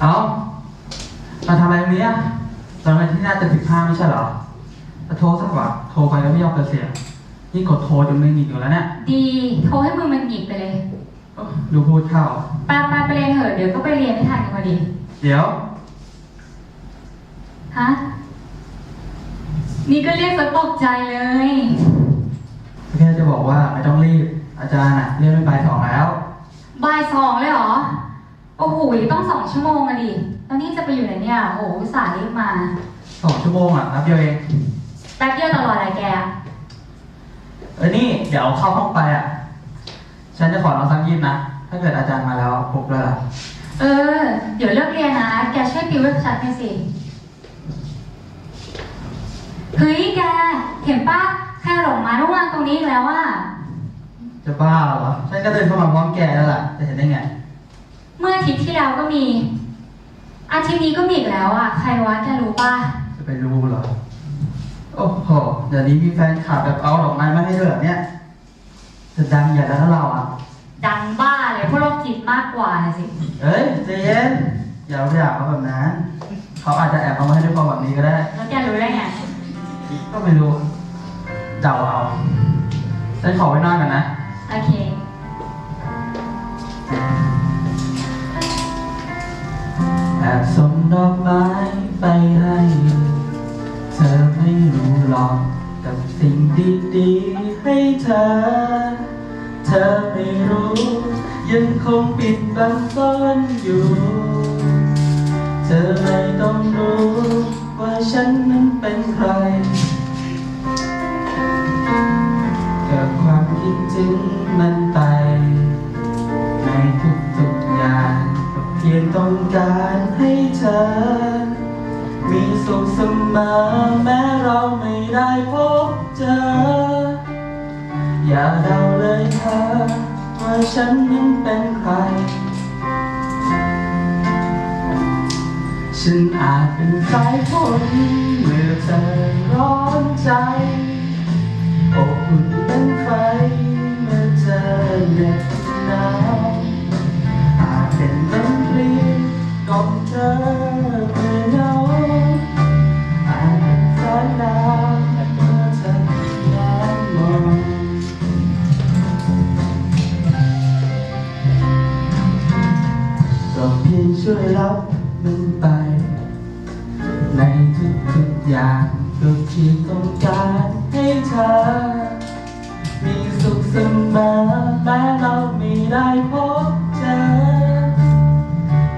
เอามาทำอะไรตรงนี้อะตอนนั้นที่น่าจะสิบห้าไม่ใช่เหรอจะโทรสักว่าโทรไปแล้วไม่ยอมเปิดเสียงนี่กดโทรจนมือหงิกอยู่แล้วเนี่ยดีโทรให้มือมันหงิกไปเลยโอ้ดูพูดเข้าไปไปไปเรียนเถอะเดี๋ยวก็ไปเรียนไม่ทันกันพอดีเดี๋ยว ฮะนี่ก็เรียกซะตกใจเลยแค่จะบอกว่าไม่ต้องรีบ อาจารย์อะเรียกไม่ไปสองแล้วบ่ายสองเลยเหรอ โอ้โหต้องสองชั่วโมงอะดิตอนนี้จะไปอยู่ไหนเนี่ย โอ้โหอุตสาห์รีบมา สองชั่วโมงอะนับเดียวเองแป๊บเดียวตลอดอะไรแก เออนี่เดี๋ยวเข้าห้องไปอะ ฉันจะขอน้องซักยิบนะ ถ้าเกิดอาจารย์มาแล้วปลุกเลยล่ะเออ เดี๋ยวเลิกเรียนนะ แกช่วยติวเว็บชัดหน่อยสิ เฮ้ยแก เห็นปะแค่หลงมาทุกวันตรงนี้อีกแล้วอะจะบ้าเหรอ ฉันก็เดินเข้ามาพร้อมแกแล้วล่ะ จะเห็นได้ไง เมื่ออาทิตย์ที่แล้วก็มี อาทิตย์นี้ก็มีอีกแล้วอะใครวะแกรู้ปะจะไปรู้เหรอ โอ้โห เดี๋ยวนี้มีแฟนคลับแบบเอาดอกไม้มาให้ด้วยเหรอเนี่ย จะดังใหญ่แล้วนะเราอะ ดังบ้าเลยพวกโรคจิตมากกว่านะสิ เอ้ยใจเย็น อย่าไปอยากเขาแบบนั้น เขาอาจจะแอบเอามาให้ด้วยความแบบนี้ก็ได้ แล้วแกรู้ได้ไง ก็ไม่รู้เดาเอาฉันขอไว้นอนกันนะ โอเค แอบส่งดอกไม้ไปให้ เธอไม่รู้หรอกกับสิ่งดีๆให้เธอ เธอไม่รู้ ยังคงปิดบังซ่อนอยู่ เธอไม่ต้องรู้ว่าฉันนั้นเป็นใครกิดความคิดถึงมันไป พียงต้องการให้เธอ มีสุขเสมอแม้เราไม่ได้พบเจอ อย่าเดาเลยเธอว่าฉันนั้นเป็นใคร ฉันอาจเป็นสายฝนเมื่อเธอร้อนใจ อบอุ่นเป็นไฟเมื่อเธอเหน็บ ก็เพียงช่วยรับมันไป ในทุกๆอย่างก็เพียงต้องการให้เธอ มีสุขเสมอแม้เราไม่ได้พบเจอ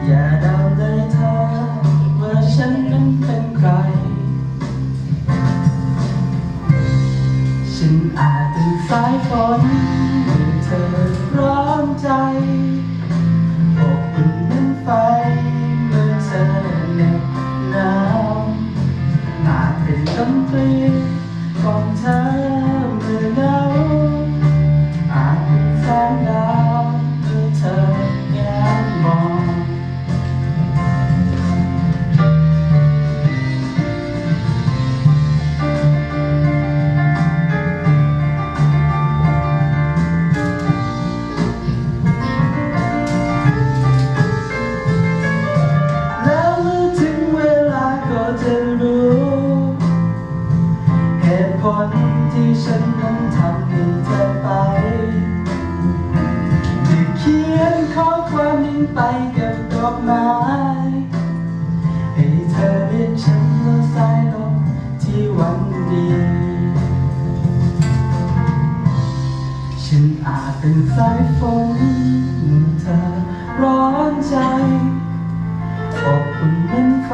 อย่าเดาเลยเธอว่าฉันนั้นเป็นใคร ฉันอาจเป็นสายฝนเมื่อเธอ เป็นลมเพลียของเธอเมื่อเหงาอา ไปกับดอกไม้ให้เธอเรียกฉันว่าสายลมที่หวันดี ฉันอาจเป็นสายฝนเมื่อเธอร้อนใจอบอุ่นเหมือนไฟ